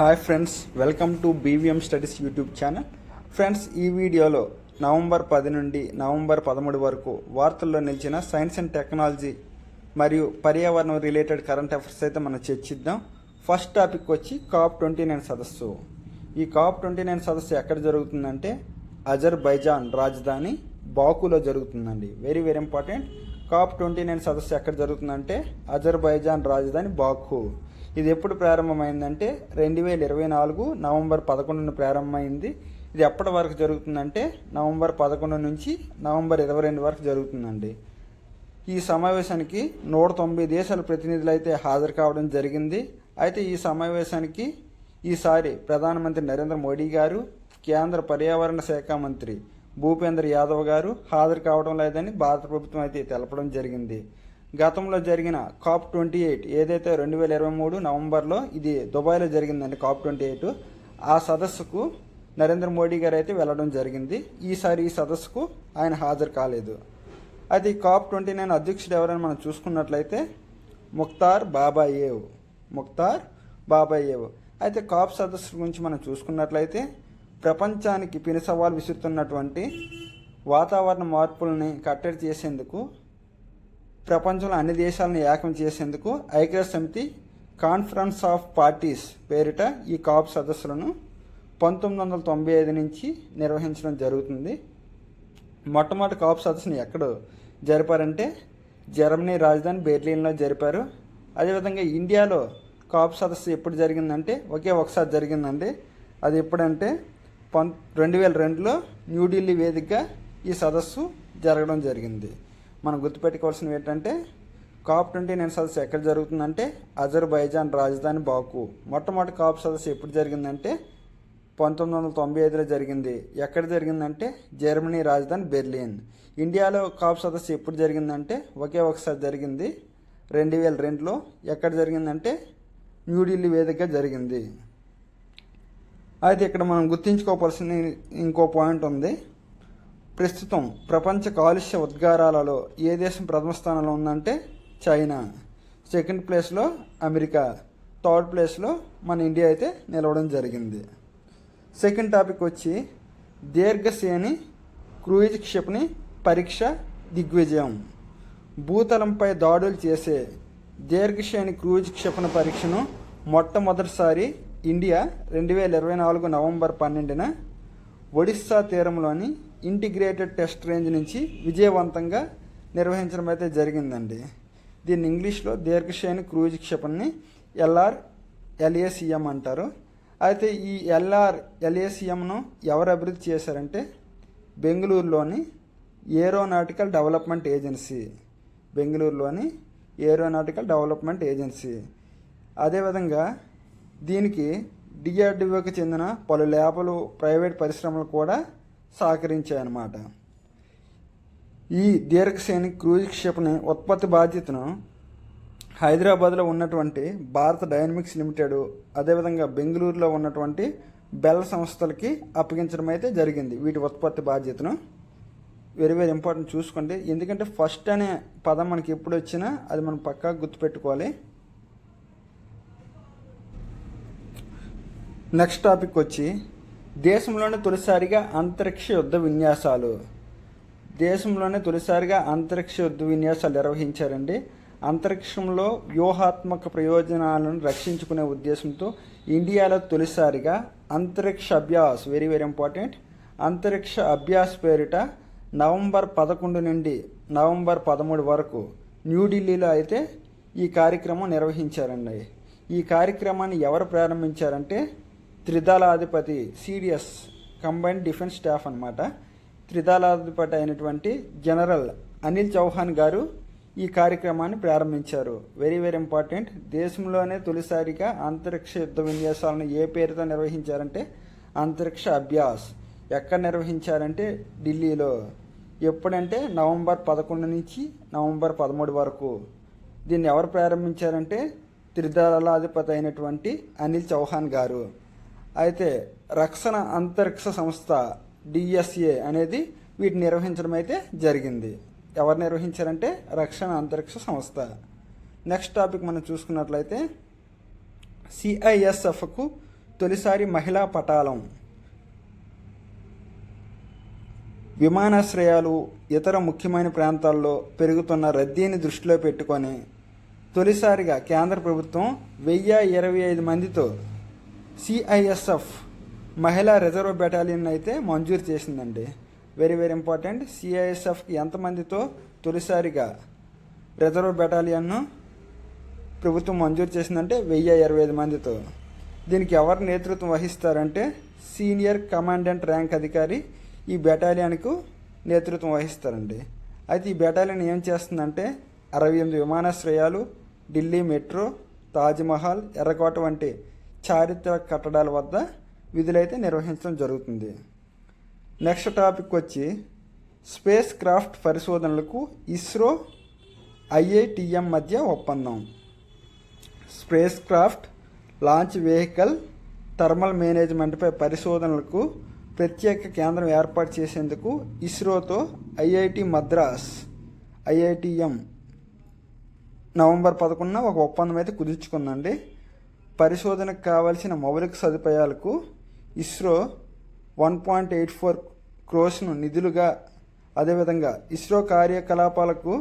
Hi friends welcome to B V M studies YouTube channel. Friends ఈ వీడియోలో November పది నుండి నవంబర్ పదమూడు వరకు వార్తల్లో నిలిచిన సైన్స్ అండ్ టెక్నాలజీ మరియు పర్యావరణం రిలేటెడ్ కరెంట్ అఫైర్స్ అయితే మనం చర్చిద్దాం. ఫస్ట్ టాపిక్ వచ్చి కాప్ ట్వంటీ నైన్ సదస్సు. ఈ కాప్ ట్వంటీ నైన్ సదస్సు ఎక్కడ జరుగుతుందంటే అజర్బైజాన్ రాజధాని బాకులో జరుగుతుందండి. Very very important COP twenty nine సదస్సు ఎక్కడ జరుగుతుందంటే అజర్బైజాన్ రాజధాని బాకు. ఇది ఎప్పుడు ప్రారంభమైందంటే రెండు వేల ఇరవై నాలుగు నవంబర్ పదకొండున ప్రారంభమైంది. ఇది ఎప్పటి వరకు జరుగుతుందంటే నవంబర్ పదకొండు నుంచి నవంబర్ ఇరవై రెండు వరకు జరుగుతుందండి. ఈ సమావేశానికి నూట తొంభై దేశాల ప్రతినిధులు అయితే హాజరు కావడం జరిగింది. అయితే ఈ సమావేశానికి ఈసారి ప్రధానమంత్రి నరేంద్ర మోడీ గారు కేంద్ర పర్యావరణ శాఖ మంత్రి భూపేంద్ర యాదవ్ గారు హాజరు కావడం లేదని భారత ప్రభుత్వం అయితే తెలపడం జరిగింది. గతంలో జరిగిన కాప్ ట్వంటీ ఎయిట్ ఏదైతే రెండు వేల ఇరవై మూడు నవంబర్లో ఇది దుబాయ్లో జరిగిందండి కాప్ ట్వంటీ ఎయిట్ ఆ సదస్సుకు నరేంద్ర మోడీ గారు అయితే వెళ్ళడం జరిగింది. ఈసారి ఈ సదస్సుకు ఆయన హాజరు కాలేదు. అది కాప్ ట్వంటీ నైన్ అధ్యక్షుడు ఎవరైనా మనం చూసుకున్నట్లయితే ముక్తార్ బాబాయేవ్. ముక్తార్ బాబాయేవ్. అయితే కాప్ సదస్సు గురించి మనం చూసుకున్నట్లయితే ప్రపంచానికి పిని సవాల్ విసురుతున్నటువంటి వాతావరణ మార్పులని కట్టడి చేసేందుకు ప్రపంచంలో అన్ని దేశాలను ఏకం చేసేందుకు ఐక్యరాజ్య సమితి కాన్ఫరెన్స్ ఆఫ్ పార్టీస్ పేరిట ఈ కాప్ సదస్సులను పంతొమ్మిది వందల తొంభై ఐదు నుంచి నిర్వహించడం జరుగుతుంది. మొట్టమొదటి కాప్ సదస్సును ఎక్కడ జరిపారంటే జర్మనీ రాజధాని బెర్లిన్లో జరిపారు. అదేవిధంగా ఇండియాలో కాప్ సదస్సు ఎప్పుడు జరిగిందంటే ఒకే ఒకసారి జరిగిందండి. అది ఎప్పుడంటే పం రెండు వేల రెండులో న్యూఢిల్లీ వేదికగా ఈ సదస్సు జరగడం జరిగింది. మనం గుర్తుపెట్టుకోవాల్సినవి ఏంటంటే కాప్ ట్వంటీ నైన్ సదస్సు ఎక్కడ జరుగుతుందంటే అజర్బైజాన్ రాజధాని బాకు. మొట్టమొదటి కాప్ సదస్సు ఎప్పుడు జరిగిందంటే పంతొమ్మిది వందల తొంభై ఐదులో జరిగింది. ఎక్కడ జరిగిందంటే జర్మనీ రాజధాని బెర్లిన్. ఇండియాలో కాప్ సదస్సు ఎప్పుడు జరిగిందంటే ఒకే ఒకసారి జరిగింది. రెండు వేల రెండులో ఎక్కడ జరిగిందంటే న్యూఢిల్లీ వేదికగా జరిగింది. అయితే ఇక్కడ మనం గుర్తించుకోవాల్సిన ఇంకో పాయింట్ ఉంది. ప్రస్తుతం ప్రపంచ కాలుష్య ఉద్గారాలలో ఏ దేశం ప్రథమ స్థానంలో ఉందంటే చైనా. సెకండ్ ప్లేస్లో అమెరికా. థర్డ్ ప్లేస్లో మన ఇండియా అయితే నిలవడం జరిగింది. సెకండ్ టాపిక్ వచ్చి దీర్ఘశ్రేణి క్రూయిజ్ క్షిపణి పరీక్ష దిగ్విజయం. భూతలంపై దాడులు చేసే దీర్ఘశ్రేణి క్రూయిజ్ క్షిపణి పరీక్షను మొట్టమొదటిసారి ఇండియా రెండు వేల ఇరవై నాలుగు నవంబర్ పన్నెండున ఒడిస్సా తీరంలోని ఇంటిగ్రేటెడ్ టెస్ట్ రేంజ్ నుంచి విజయవంతంగా నిర్వహించడం అయితే జరిగిందండి. దీన్ని ఇంగ్లీష్లో దీర్ఘశ్రేణి క్రూజ్ క్షిపణిని ఎల్ఆర్ ఎల్ఏసిఎం అంటారు. అయితే ఈ ఎల్ఆర్ ఎల్ఏసిఎంను ఎవరు అభివృద్ధి చేశారంటే బెంగళూరులోని ఏరోనాటికల్ డెవలప్మెంట్ ఏజెన్సీ. బెంగళూరులోని ఏరోనాటికల్ డెవలప్మెంట్ ఏజెన్సీ. అదేవిధంగా దీనికి డిఆర్డిఓకి చెందిన పలు ల్యాబులు ప్రైవేట్ పరిశ్రమలు కూడా సహకరించాయన్నమాట. ఈ దీర్ఘశ్రేణి క్రూజ్ క్షిపణి ఉత్పత్తి బాధ్యతను హైదరాబాద్లో ఉన్నటువంటి భారత డైనమిక్స్ లిమిటెడ్ అదేవిధంగా బెంగళూరులో ఉన్నటువంటి బెల్ సంస్థలకి అప్పగించడం అయితే జరిగింది. వీటి ఉత్పత్తి బాధ్యతను వెరీ వెరీ ఇంపార్టెంట్ చూసుకోండి. ఎందుకంటే ఫస్ట్ అనే పదం మనకి ఎప్పుడు వచ్చినా అది మనం పక్కా గుర్తుపెట్టుకోవాలి. నెక్స్ట్ టాపిక్ వచ్చి దేశంలోనే తొలిసారిగా అంతరిక్ష యుద్ధ విన్యాసాలు. దేశంలోనే తొలిసారిగా అంతరిక్ష యుద్ధ విన్యాసాలు నిర్వహించారండి. అంతరిక్షంలో వ్యూహాత్మక ప్రయోజనాలను రక్షించుకునే ఉద్దేశంతో ఇండియాలో తొలిసారిగా అంతరిక్ష అభ్యాస్ వెరీ వెరీ ఇంపార్టెంట్ అంతరిక్ష అభ్యాస్ పేరిట నవంబర్ పదకొండు నుండి నవంబర్ పదమూడు వరకు న్యూఢిల్లీలో అయితే ఈ కార్యక్రమం నిర్వహించారండి. ఈ కార్యక్రమాన్ని ఎవరు ప్రారంభించారంటే త్రిదళాధిపతి సిడిఎస్ కంబైన్డ్ డిఫెన్స్ స్టాఫ్ అనమాట త్రిదళాధిపతి అయినటువంటి జనరల్ అనిల్ చౌహాన్ గారు ఈ కార్యక్రమాన్ని ప్రారంభించారు. వెరీ వెరీ ఇంపార్టెంట్ దేశంలోనే తొలిసారిగా అంతరిక్ష యుద్ధ విన్యాసాలను ఏ పేరుతో నిర్వహించారంటే అంతరిక్ష అభ్యాస్. ఎక్కడ నిర్వహించారంటే ఢిల్లీలో. ఎప్పుడంటే నవంబర్ పదకొండు నుంచి నవంబర్ పదమూడు వరకు. దీన్ని ఎవరు ప్రారంభించారంటే త్రిదళాధిపతి అయినటువంటి అనిల్ చౌహాన్ గారు. అయితే రక్షణ అంతరిక్ష సంస్థ డిఎస్ఏ అనేది వీటిని నిర్వహించడం అయితే జరిగింది. ఎవరు నిర్వహించారంటే రక్షణ అంతరిక్ష సంస్థ. నెక్స్ట్ టాపిక్ మనం చూసుకున్నట్లయితే సిఐఎస్ఎఫ్కు తొలిసారి మహిళా పటాలం విమానాశ్రయాలు ఇతర ముఖ్యమైన ప్రాంతాల్లో పెరుగుతున్న రద్దీని దృష్టిలో పెట్టుకొని తొలిసారిగా కేంద్ర ప్రభుత్వం వెయ్యి ఇరవై ఐదు మందితో సిఐఎస్ఎఫ్ మహిళా రిజర్వ్ బెటాలియన్ అయితే మంజూరు చేసిందండి. వెరీ వెరీ ఇంపార్టెంట్ సిఐఎస్ఎఫ్కి ఎంతమందితో తొలిసారిగా రిజర్వ్ బెటాలియన్ను ప్రభుత్వం మంజూరు చేసిందంటే వెయ్యి ఇరవై ఐదు మందితో. దీనికి ఎవరు నేతృత్వం వహిస్తారంటే సీనియర్ కమాండెంట్ ర్యాంక్ అధికారి ఈ బెటాలియన్కు నేతృత్వం వహిస్తారండి. అయితే ఈ బెటాలియన్ ఏం చేస్తుందంటే అరవై ఎనిమిది విమానాశ్రయాలు ఢిల్లీ మెట్రో తాజ్మహల్ ఎర్రకోట వంటి చారిత్రక కట్టడాల వద్ద విధులైతే నిర్వహించడం జరుగుతుంది. నెక్స్ట్ టాపిక్ వచ్చి స్పేస్ క్రాఫ్ట్ పరిశోధనలకు ఇస్రో ఐఐటిఎం మధ్య ఒప్పందం. Spacecraft launch vehicle thermal మేనేజ్మెంట్పై పరిశోధనలకు ప్రత్యేక కేంద్రం ఏర్పాటు చేసేందుకు ఇస్రోతో ఐఐటి మద్రాస్ ఐఐటిఎం నవంబర్ పదకొండున ఒక ఒప్పందం అయితే కుదుర్చుకుందండి. పరిశోధనకు కావాల్సిన మౌలిక సదుపాయాలకు ISRO one point eight four క్రోస్ను నిధులుగా అదేవిధంగా ఇస్రో కార్యకలాపాలకు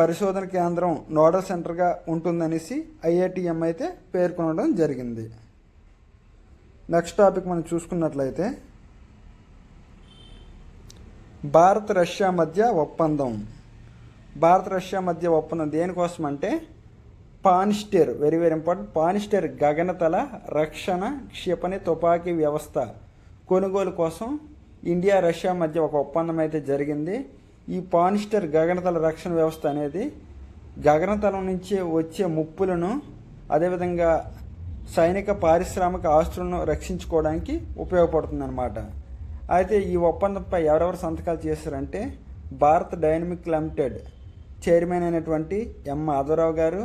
పరిశోధన కేంద్రం నోడల్ సెంటర్గా ఉంటుందనేసి ఐఐటిఎం అయితే పేర్కొనడం జరిగింది. నెక్స్ట్ టాపిక్ మనం చూసుకున్నట్లయితే భారత్ రష్యా మధ్య ఒప్పందం. భారత్ రష్యా మధ్య ఒప్పందం దేనికోసం అంటే పానిస్టేర్ వెరీ వెరీ ఇంపార్టెంట్ పానిస్టేర్ గగనతల రక్షణ క్షిపణి తుపాకీ వ్యవస్థ కొనుగోలు కోసం ఇండియా రష్యా మధ్య ఒక ఒప్పందం అయితే జరిగింది. ఈ పానిస్టర్ గగనతల రక్షణ వ్యవస్థ అనేది గగనతలం నుంచి వచ్చే ముప్పులను అదేవిధంగా సైనిక పారిశ్రామిక ఆస్తులను రక్షించుకోవడానికి ఉపయోగపడుతుందన్నమాట. అయితే ఈ ఒప్పందంపై ఎవరెవరు సంతకాలు చేశారంటే భారత్ డైనమిక్ లిమిటెడ్ చైర్మన్ అయినటువంటి ఎం. మాధవరావు గారు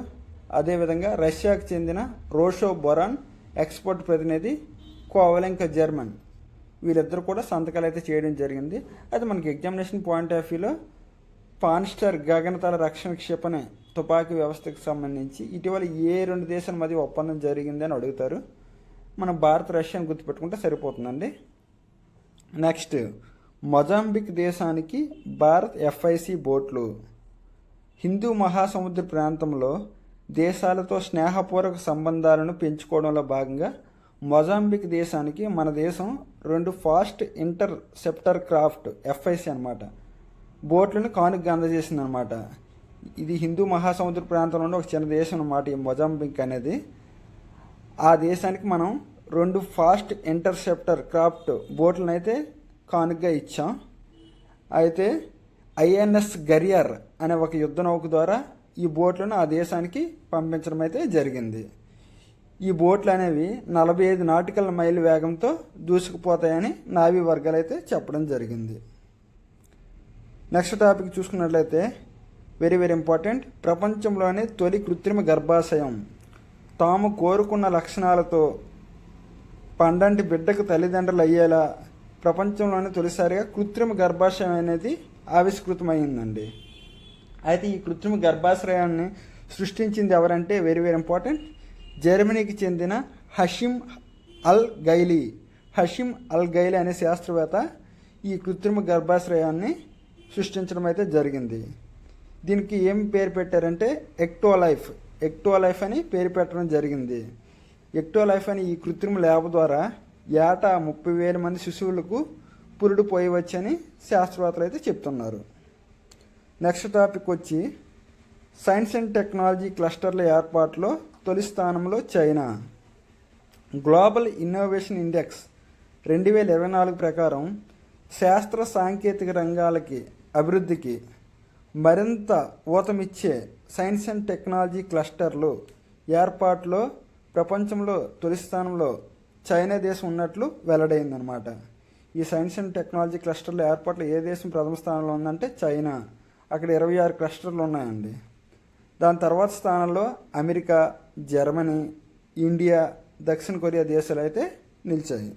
అదేవిధంగా రష్యాకు చెందిన రోషో బొరాన్ ఎక్స్పోర్ట్ ప్రతినిధి కోవలెంక జర్మన్. వీరిద్దరు కూడా సంతకాలు అయితే చేయడం జరిగింది. అది మనకి ఎగ్జామినేషన్ పాయింట్ ఆఫ్ వ్యూలో పాన్స్టర్ గగనతల రక్షణ క్షిపణి తుపాకీ వ్యవస్థకు సంబంధించి ఇటీవల ఏ రెండు దేశాల మధ్య ఒప్పందం జరిగింది అని అడుగుతారు. మనం భారత రష్యాను గుర్తుపెట్టుకుంటే సరిపోతుందండి. నెక్స్ట్ మొజాంబిక్ దేశానికి భారత్ ఎఫ్ఐసి బోట్లు. హిందూ మహాసముద్ర ప్రాంతంలో దేశాలతో స్నేహపూర్వక సంబంధాలను పెంచుకోవడంలో భాగంగా మొజాంబిక్ దేశానికి మన దేశం రెండు fast interceptor craft FIC అనమాట బోట్లను కానుక అందజేసింది అనమాట ఇది హిందూ మహాసముద్ర ప్రాంతంలో ఒక చిన్న దేశం అనమాట ఈ మొజాంబిక్ అనేది. ఆ దేశానికి మనం రెండు ఫాస్ట్ ఇంటర్సెప్టర్ క్రాఫ్ట్ బోట్లను అయితే కానుకగా ఇచ్చాం. అయితే ఐఎన్ఎస్ గరియర్ అనే ఒక యుద్ధ నౌక ద్వారా ఈ బోట్లను ఆ దేశానికి పంపించడం అయితే జరిగింది. ఈ బోట్లు అనేవి నలభై ఐదు నాటికల్ మైల్ వేగంతో దూసుకుపోతాయని నావీ వర్గాలు అయితే చెప్పడం జరిగింది. నెక్స్ట్ టాపిక్ చూసుకున్నట్లయితే వెరీ వెరీ ఇంపార్టెంట్. ప్రపంచంలోనే తొలి కృత్రిమ గర్భాశయం. తాము కోరుకున్న లక్షణాలతో పండంటి బిడ్డకు తల్లిదండ్రులు అయ్యేలా ప్రపంచంలోనే తొలిసారిగా కృత్రిమ గర్భాశయం అనేది ఆవిష్కృతమైందండి. అయితే ఈ కృత్రిమ గర్భాశ్రయాన్ని సృష్టించింది ఎవరంటే వెరీ వెరీ ఇంపార్టెంట్. జర్మనీకి చెందిన హషిమ్ అల్ గైలీ హషిమ్ అల్ గైలీ అనే శాస్త్రవేత్త ఈ కృత్రిమ గర్భాశ్రయాన్ని సృష్టించడం అయితే జరిగింది. దీనికి ఏం పేరు పెట్టారంటే ఎక్టో లైఫ్ ఎక్టో లైఫ్ అని పేరు పెట్టడం జరిగింది. ఎక్టో లైఫ్ అని ఈ కృత్రిమ ల్యాబ్ ద్వారా ఏటా ముప్పై వేల మంది శిశువులకు పురుడు పోయవచ్చని శాస్త్రవేత్తలు అయితే చెప్తున్నారు. నెక్స్ట్ టాపిక్ వచ్చి సైన్స్ అండ్ టెక్నాలజీ క్లస్టర్ల ఏర్పాటులో తొలి స్థానంలో చైనా. గ్లోబల్ ఇన్నోవేషన్ ఇండెక్స్ రెండు వేల ఇరవై నాలుగు ప్రకారం శాస్త్ర సాంకేతిక రంగాలకి అభివృద్ధికి మరింత ఊతమిచ్చే సైన్స్ అండ్ టెక్నాలజీ క్లస్టర్లు ఏర్పాటులో ప్రపంచంలో తొలి స్థానంలో చైనా దేశం ఉన్నట్లు వెల్లడైందనమాట ఈ సైన్స్ అండ్ టెక్నాలజీ క్లస్టర్ల ఏర్పాట్లు ఏ దేశం ప్రథమ స్థానంలో ఉందంటే చైనా. అక్కడ ఇరవై ఆరు క్లస్టర్లు ఉన్నాయండి. దాని తర్వాత స్థానంలో అమెరికా జర్మనీ ఇండియా దక్షిణ కొరియా దేశాలు అయితే నిలిచాయి.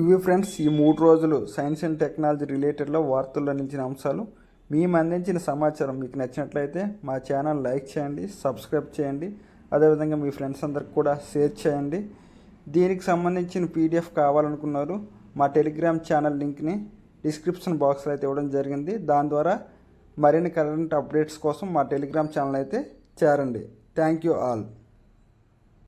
ఇవి ఫ్రెండ్స్ ఈ మూడు రోజులు సైన్స్ అండ్ టెక్నాలజీ రిలేటెడ్లో వార్తల్లో నిలిచిన అంశాలు. మేము అందించిన సమాచారం మీకు నచ్చినట్లయితే మా ఛానల్ లైక్ చేయండి సబ్స్క్రైబ్ చేయండి. అదేవిధంగా మీ ఫ్రెండ్స్ అందరికి కూడా షేర్ చేయండి. దీనికి సంబంధించిన పీడిఎఫ్ కావాలనుకున్నారు మా టెలిగ్రామ్ ఛానల్ లింక్ని డిస్క్రిప్షన్ బాక్స్లో అయితే ఇవ్వడం జరిగింది. దాని ద్వారా మరిన్ని కరెంట్ అప్డేట్స్ కోసం మా టెలిగ్రామ్ ఛానల్ అయితే చేరండి. Thank you all.